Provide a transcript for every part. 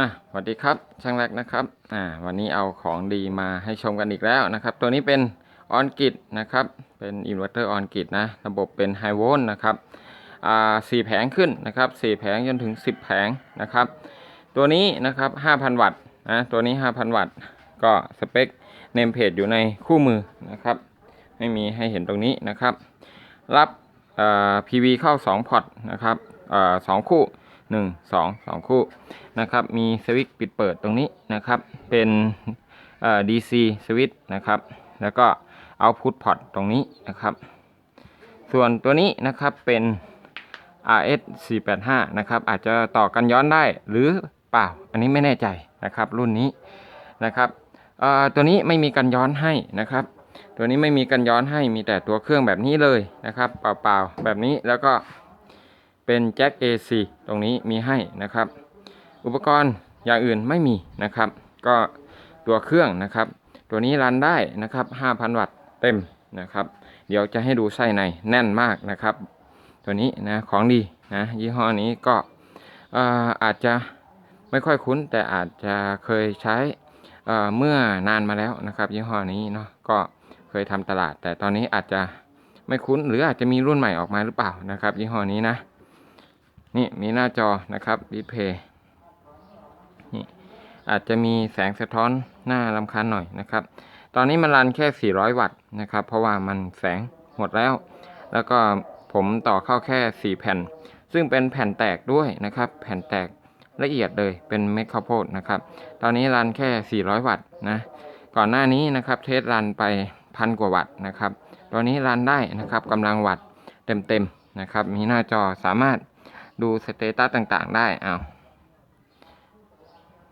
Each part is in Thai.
อะสวัสดีครับช่างแรกนะครับอ่าวันนี้เอาของดีมาให้ชมกันอีกแล้วนะครับ ตัวนี้เป็นออนกิดนะครับ เป็นอินเวอร์เตอร์ออนกิดนะ ระบบเป็นไฮโวลต์นะครับอ่าสี่แผงขึ้นนะครับสี่แผงจนถึง 10 แผงนะครับ ตัวนี้นะครับ5,000 วัตต์นะตัวนี้ 5,000 วัตต์ ก็สเปคเนมเพจอยู่ในคู่มือนะครับ ไม่มีให้เห็นตรงนี้นะครับ รับอ่อ PV เข้า 2 พอร์ตนะครับอ่อสองคู่ 1 2 2 คู่นะครับ มีสวิตช์ปิดเปิดตรงนี้นะครับ เป็นเอ่อ DC สวิตช์นะครับ แล้วก็ Output Port ตรงนี้นะครับ ส่วนตัวนี้นะครับเป็น RS 485นะครับ อาจจะต่อกันย้อนได้หรือเปล่า อันนี้ไม่แน่ใจนะครับ รุ่นนี้นะครับเอ่อตัวนี้ไม่มีกันย้อนให้นะครับ ตัวนี้ไม่มีกันย้อนให้มีแต่ตัวเครื่องแบบนี้เลยนะครับ เปล่าๆแบบนี้แล้วก็ เป็นแจ็ค AC ตรงนี้มีให้นะครับ อุปกรณ์อย่างอื่นไม่มีนะครับ ก็ตัวเครื่องนะครับ ตัวนี้รันได้นะครับ 5,000 วัตต์เต็มนะครับ เดี๋ยวจะให้ดูไส้ในแน่นมากนะครับ ตัวนี้นะของดีนะยี่ห้อนี้ก็เอ่อาจจะไม่ค่อยคุ้น แต่อาจจะเคยใช้เเมื่อนานมาแล้วนะครับ ยี่ห้อนี้เนาะก็เคยทำตลาด แต่ตอนนี้อาจจะไม่คุ้น หรืออาจจะมีรุ่นใหม่ออกมาหรือเปล่านะครับ ยี่ห้อนี้นะ นี่มีหน้าจอนะครับดิสเพย์นี่อาจจะมีแสงสะท้อนหน้ารำคาญหน่อยนะครับ ตอนนี้มันรันแค่ 400 วัตต์นะครับ เพราะว่ามันแสงหมดแล้ว แล้วก็ผมต่อเข้าแค่ 4 แผ่น ซึ่งเป็นแผ่นแตกด้วยนะครับ แผ่นแตกละเอียดเลยเป็นเม็ดข้าวโพดนะครับ ตอนนี้รันแค่ 400 วัตต์นะก่อนหน้านี้นะครับเทสรันไปพันกว่าวัตต์นะครับ ตอนนี้รันได้นะครับกำลังวัตต์เต็มๆนะครับ มีหน้าจอสามารถ ดูสเตตัสต่างๆ ได้เอา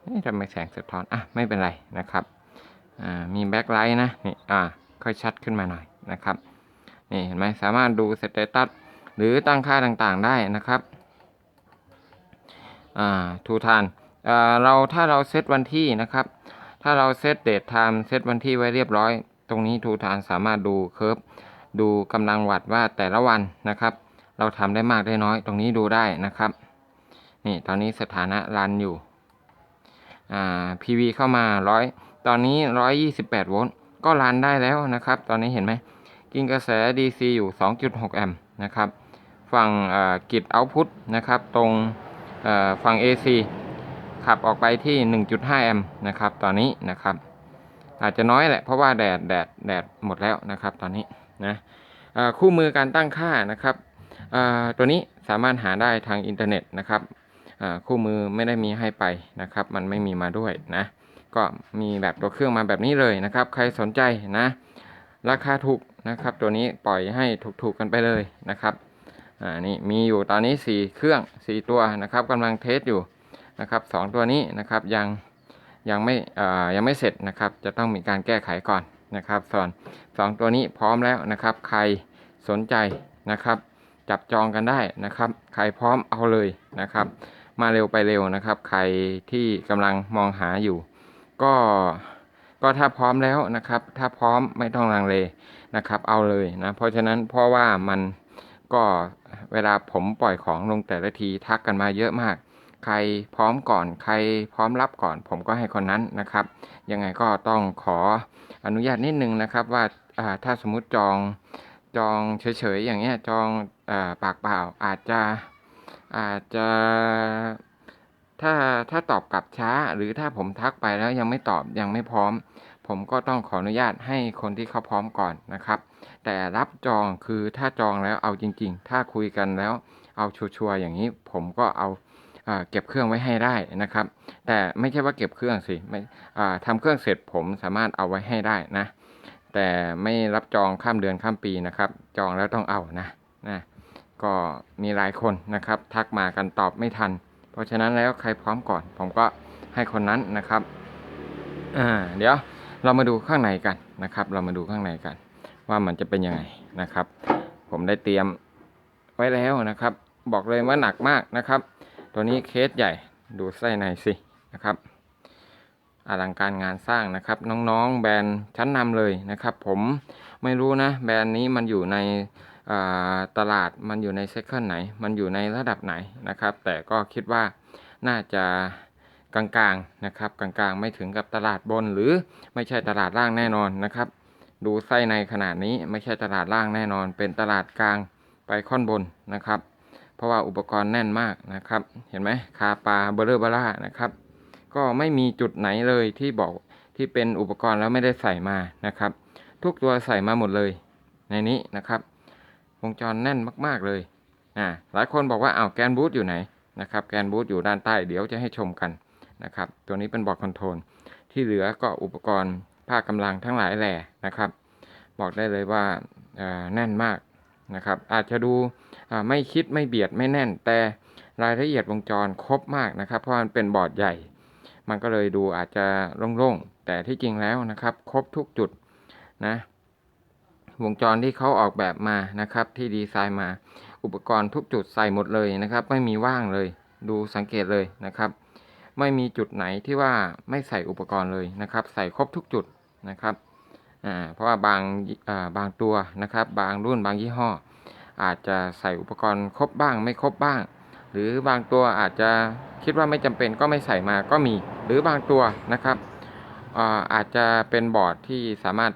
นี่ทำไมแสงสะท้อน อะ ไม่เป็นไรนะครับ อ่า มีแบ็คไลท์นะ นี่ อ่า ค่อยชัดขึ้นมาหน่อยนะครับ นี่เห็นไหมสามารถดูสเตตัสหรือตั้งค่าต่างๆ ได้นะครับ อ่า ทูทานอ่าเราถ้าเราเซตวันที่นะครับ ถ้าเราเซตเดทไทม์เซตวันที่ไว้เรียบร้อย ตรงนี้ทูทานสามารถดูเคิร์ฟดูกำลังวัตต์ว่าแต่ละวันนะครับ เราทำได้มากได้น้อย ตรงนี้ดูได้นะครับ นี่ตอนนี้สถานะรันอยู่ อ่า PV เข้ามาร้อยตอนนี้ร้อยยี่สิบแปดโวลต์ ก็รันได้แล้วนะครับ ตอนนี้เห็นไหม กินกระแส DC อยู่ 2.6 แอมป์นะครับ ฝั่งกิดเอาพุตนะครับ ตรงฝั่ง AC ขับออกไปที่ 1.5 แอมป์นะครับ ตอนนี้นะครับ อาจจะน้อยแหละ เพราะว่าแดดแดดแดดหมดแล้วนะครับ ตอนนี้นะคู่มือการตั้งค่านะครับ ตัวนี้สามารถหาได้ทางอินเทอร์เน็ตนะครับคู่มือไม่ได้มีให้ไปนะครับ มันไม่มีมาด้วยนะ ก็มีแบบตัวเครื่องมาแบบนี้เลยนะครับ ใครสนใจนะ ราคาถูกนะครับ ตัวนี้ปล่อยให้ถูกๆกันไปเลยนะครับอ่านี่มีอยู่ตอนนี้ 4 เครื่อง 4 ตัวนะครับกำลังเทสอยู่นะครับสองตัวนี้นะครับยังยังไม่อ่ายังไม่เสร็จนะครับ จะต้องมีการแก้ไขก่อนนะครับส่วนสองตัวนี้พร้อมแล้วนะครับ ใครสนใจนะครับ จับจองกันได้นะครับ ใครพร้อมเอาเลยนะครับ มาเร็วไปเร็วนะครับ ใครที่กำลังมองหาอยู่ ก็ก็ถ้าพร้อมแล้วนะครับ ถ้าพร้อมไม่ต้องลังเลนะครับ เอาเลยนะ เพราะฉะนั้นเพราะว่ามันก็เวลาผมปล่อยของลงแต่ละทีทักกันมาเยอะมาก ใครพร้อมก่อน ใครพร้อมรับก่อน ผมก็ให้คนนั้นนะครับ ยังไงก็ต้องขออนุญาตนิดนึงนะครับว่าถ้าสมมติจอง จองเฉยๆอย่างเงี้ยจองอปากเปล่าอาจจะอาจจะถ้าถ้าตอบกลับช้า หรือถ้าผมทักไปแล้วยังไม่ตอบยังไม่พร้อม ผมก็ต้องขออนุญาตให้คนที่เขาพร้อมก่อนนะครับ แต่รับจองคือถ้าจองแล้วเอาจริง ๆ ถ้าคุยกันแล้วเอาชัวร์ๆอย่างนี้ผมก็เอาอ่าเก็บเครื่องไว้ให้ได้นะครับ แต่ไม่ใช่ว่าเก็บเครื่องสิไม่ทำเครื่องเสร็จผมสามารถเอาไว้ให้ได้นะ แต่ไม่รับจองข้ามเดือนข้ามปีนะครับ จองแล้วต้องเอานะนะก็มีหลายคนนะครับ ทักมากันตอบไม่ทัน เพราะฉะนั้นแล้วใครพร้อมก่อน ผมก็ให้คนนั้นนะครับอ่าเดี๋ยวเรามาดูข้างในกันนะครับ เรามาดูข้างในกัน ว่ามันจะเป็นยังไงนะครับ ผมได้เตรียมไว้แล้วนะครับ บอกเลยว่าหนักมากนะครับ ตัวนี้เคสใหญ่ดูไส้ในสินะครับ อลังการงานสร้างนะครับน้องๆแบรนด์ชั้นนำเลยนะครับ ผมไม่รู้นะแบรนด์นี้มันอยู่ในตลาดมันอยู่ในเซคเคิลไหน มันอยู่ในระดับไหนนะครับ แต่ก็คิดว่าน่าจะกลางๆนะครับ กลางๆ ไม่ถึงกับตลาดบนหรือไม่ใช่ตลาดล่างแน่นอนนะครับ ดูไส้ในขนาดนี้ไม่ใช่ตลาดล่างแน่นอน เป็นตลาดกลางไปค่อนบนนะครับ เพราะว่าอุปกรณ์แน่นมากนะครับ เห็นไหมคาปลาเบลเลอร์บล่านะครับ ก็ไม่มีจุดไหนเลยที่บอกที่เป็นอุปกรณ์แล้วไม่ได้ใส่มานะครับ ทุกตัวใส่มาหมดเลย ในนี้นะครับ วงจรแน่นมากๆเลยอ่าหลายคนบอกว่าอ้าวแกนบูทอยู่ไหนนะครับแกนบูทอยู่ด้านใต้เดี๋ยวจะให้ชมกันนะครับ ตัวนี้เป็นบอร์ดคอนโทรลที่เหลือก็อุปกรณ์ภาคกำลังทั้งหลายแหล่นะครับ บอกได้เลยว่าแน่นมากนะครับ อาจจะดูไม่คิดไม่เบียดไม่แน่นแต่รายละเอียดวงจรครบมากนะครับ เพราะมันเป็นบอร์ดใหญ่ มันก็เลยดูอาจจะโล่งๆ แต่ที่จริงแล้วนะครับ ครบทุกจุดนะวงจรที่เขาออกแบบมานะครับ ที่ดีไซน์มา อุปกรณ์ทุกจุดใส่หมดเลยนะครับ ไม่มีว่างเลยดูสังเกตเลยนะครับ ไม่มีจุดไหนที่ว่าไม่ใส่อุปกรณ์เลยนะครับ ใส่ครบทุกจุดนะครับอ่าเพราะว่าบางอ่าบางตัวนะครับ บางรุ่นบางยี่ห้อ อาจจะใส่อุปกรณ์ครบบ้างไม่ครบบ้าง หรือบางตัวอาจจะคิดว่าไม่จำเป็นก็ไม่ใส่มาก็มี หรือบางตัวนะครับอาจจะเป็นบอร์ดที่สามารถ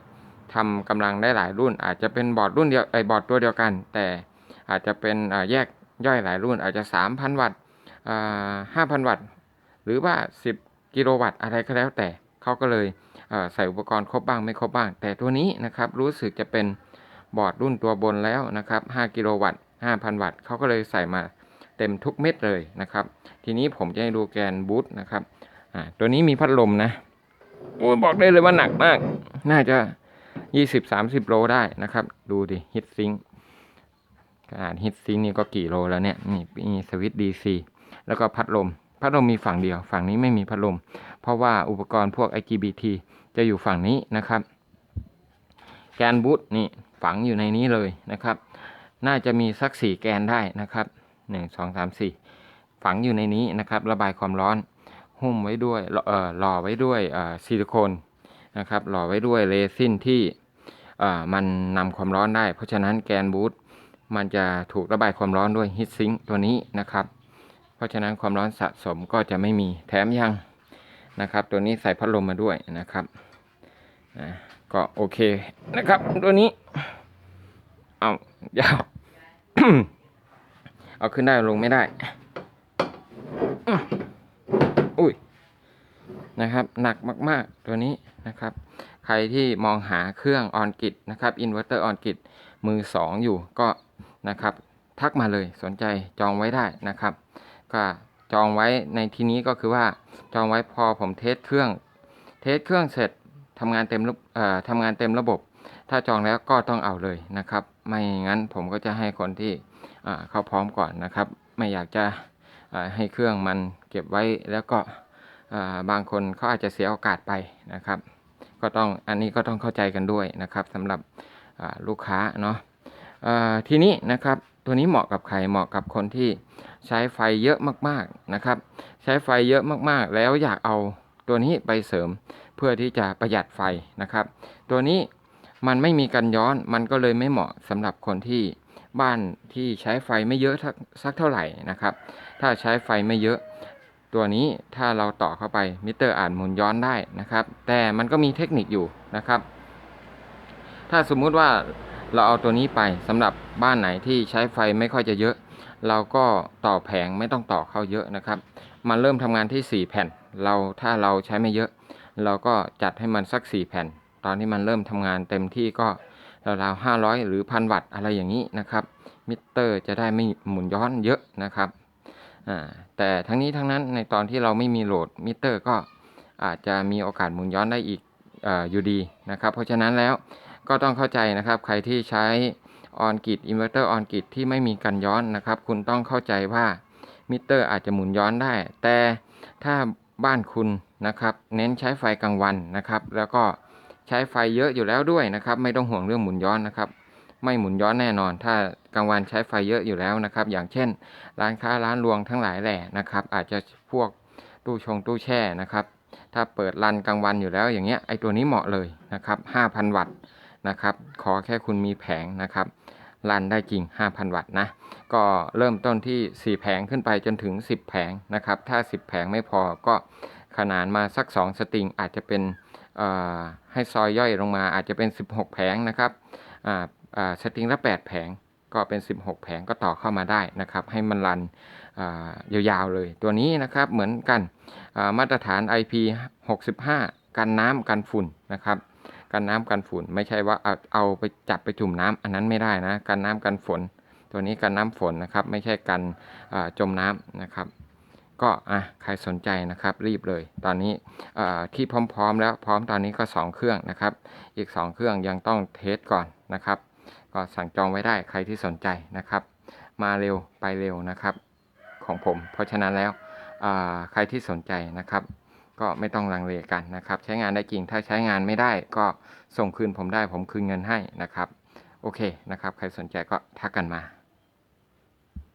ทำกำลังได้หลายรุ่น อาจจะเป็นบอร์ดรุ่นเดียวไอบอร์ดตัวเดียวกัน แต่อาจจะเป็นแยกย่อยหลายรุ่น อาจจะ 3,000 วัตต์อ่า5,000วัตต์ หรือว่า 10 กิโลวัตต์อะไรก็แล้วแต่เขาก็เลยใส่อุปกรณ์ครบบ้างไม่ครบบ้าง แต่ตัวนี้นะครับรู้สึกจะเป็นบอร์ดรุ่นตัวบนแล้วนะครับ5กิโลวัตต์5,000 วัตต์เขาก็เลยใส่มา เต็มทุกเม็ดเลยนะครับ ทีนี้ผมจะให้ดูแกนบูทนะครับอ่าตัวนี้มีพัดลมนะโอ้ยบอกได้เลยว่าหนักมาก น่าจะ20-30โลได้นะครับ ดูดิฮิตซิงขนาดฮิตซิงนี่ก็กี่โลแล้วเนี่ยนี่มีสวิตช์ DC แล้วก็พัดลม พัดลมมีฝั่งเดียว ฝั่งนี้ไม่มีพัดลม เพราะว่าอุปกรณ์พวก IGBT จะอยู่ฝั่งนี้นะครับ แกนบูทนี่ฝังอยู่ในนี้เลยนะครับ น่าจะมีสักสี่แกนได้นะครับ หนึ่งสองสามสี่ฝังอยู่ในนี้นะครับ ระบายความร้อนหุ้มไว้ด้วยเอ่อหล่อไว้ด้วยเอ่อซิลิโคนนะครับหล่อไว้ด้วยเรซินที่เอ่อมันนำความร้อนได้ เพราะฉะนั้นแกนบูทมันจะถูกระบายความร้อนด้วยฮีทซิงตัวนี้นะครับ เพราะฉะนั้นความร้อนสะสมก็จะไม่มีแถมยังนะครับ ตัวนี้ใส่พัดลมมาด้วยนะครับอ่าก็โอเคนะครับ ตัวนี้ เอายาว เอาขึ้นได้ลงไม่ได้อุ้ยนะครับ หนักมากๆตัวนี้นะครับ ใครที่มองหาเครื่องออนกิตนะครับอินเวอร์เตอร์ออนกิตมือสองอยู่ก็นะครับ ทักมาเลยสนใจจองไว้ได้นะครับ ก็จองไว้ในที่นี้ก็คือว่าจองไว้พอผมเทสเครื่อง เทสเครื่องเสร็จทำงานเต็มระเอ่อทำงานเต็มระบบ ถ้าจองแล้วก็ต้องเอาเลยนะครับ ไม่งั้นผมก็จะให้คนที่ เข้าพร้อมก่อนนะครับ ไม่อยากจะให้เครื่องมันเก็บไว้แล้วก็บางคนเขาอาจจะเสียโอกาสไปนะครับ ก็ต้องอันนี้ก็ต้องเข้าใจกันด้วยนะครับสำหรับลูกค้าเนาะทีนี้นะครับตัวนี้เหมาะกับใครเหมาะกับคนที่ใช้ไฟเยอะมากๆนะครับ ใช้ไฟเยอะมากๆ แล้วอยากเอาตัวนี้ไปเสริมเพื่อที่จะประหยัดไฟนะครับ ตัวนี้มันไม่มีกันย้อนมันก็เลยไม่เหมาะสำหรับคนที่ บ้านที่ใช้ไฟไม่เยอะสักเท่าไหร่นะครับ ถ้าใช้ไฟไม่เยอะ ตัวนี้ถ้าเราต่อเข้าไปมิเตอร์อ่านหมุนย้อนได้นะครับ แต่มันก็มีเทคนิคอยู่นะครับ ถ้าสมมุติว่าเราเอาตัวนี้ไปสำหรับบ้านไหนที่ใช้ไฟไม่ค่อยจะเยอะ เราก็ต่อแผงไม่ต้องต่อเข้าเยอะนะครับ มันเริ่มทำงานที่ 4 แผ่น เราถ้าเราใช้ไม่เยอะ เราก็จัดให้มันสัก 4 แผ่น ตอนที่มันเริ่มทำงานเต็มที่ก็ ราวๆ500หรือพันวัตต์อะไรอย่างนี้นะครับ มิเตอร์จะได้ไม่หมุนย้อนเยอะนะครับอ่าแต่ทั้งนี้ทั้งนั้นในตอนที่เราไม่มีโหลดมิเตอร์ก็อาจจะมีโอกาสหมุนย้อนได้อีกอออยู่ดีนะครับ เพราะฉะนั้นแล้วก็ต้องเข้าใจนะครับ ใครที่ใช้ออนกิดอินเวอร์เตอร์ออนกิดที่ไม่มีกันย้อนนะครับ คุณต้องเข้าใจว่ามิเตอร์อาจจะหมุนย้อนได้ แต่ถ้าบ้านคุณนะครับ เน้นใช้ไฟกลางวันนะครับ แล้วก็ ใช้ไฟเยอะอยู่แล้วด้วยนะครับ ไม่ต้องห่วงเรื่องหมุนย้อนนะครับ ไม่หมุนย้อนแน่นอน ถ้ากลางวันใช้ไฟเยอะอยู่แล้วนะครับ อย่างเช่น ร้านค้าร้านรวงทั้งหลายแหล่นะครับ อาจจะพวกตู้ชงตู้แช่นะครับ ถ้าเปิดรันกลางวันอยู่แล้วอย่างเงี้ยไอตัวนี้เหมาะเลยนะครับ 5,000 วัตต์นะครับ ขอแค่คุณมีแผงนะครับรันได้จริง 5,000 วัตต์นะ ก็เริ่มต้นที่ 4 แผงขึ้นไปจนถึง 10 แผงนะครับ ถ้า 10 แผงไม่พอก็ขนานมาสัก 2 สตริงอาจจะเป็น ให้ซอยย่อยลงมาอาจจะเป็น 16 แผงนะครับอ่าอ่าสตริงละ 8 แผงก็เป็น 16 แผงก็ต่อเข้ามาได้นะครับ ให้มันรันอ่ายาวๆเลย ตัวนี้นะครับเหมือนกันอ่ามาตรฐาน IP 65 กันน้ำกันฝุ่นนะครับ กันน้ำกันฝุ่นไม่ใช่ว่าเอาเอาไปจับไปจุ่มน้ำอันนั้นไม่ได้นะ กันน้ำกันฝน ตัวนี้กันน้ำฝนนะครับ ไม่ใช่กันอ่าจมน้ำนะครับ ก็อะใครสนใจนะครับรีบเลย ตอนนี้ที่พร้อมๆแล้วพร้อมตอนนี้ก็ 2 เครื่องนะครับ อีก 2 เครื่องยังต้องเทสก่อนนะครับ ก็สั่งจองไว้ได้ใครที่สนใจนะครับ มาเร็วไปเร็วนะครับ ของผม เพราะฉะนั้นแล้วใครที่สนใจนะครับ ก็ไม่ต้องลังเลกันนะครับ ใช้งานได้จริงถ้าใช้งานไม่ได้ก็ส่งคืนผมได้ผมคืนเงินให้นะครับ โอเคนะครับ ใครสนใจก็ทักกันมา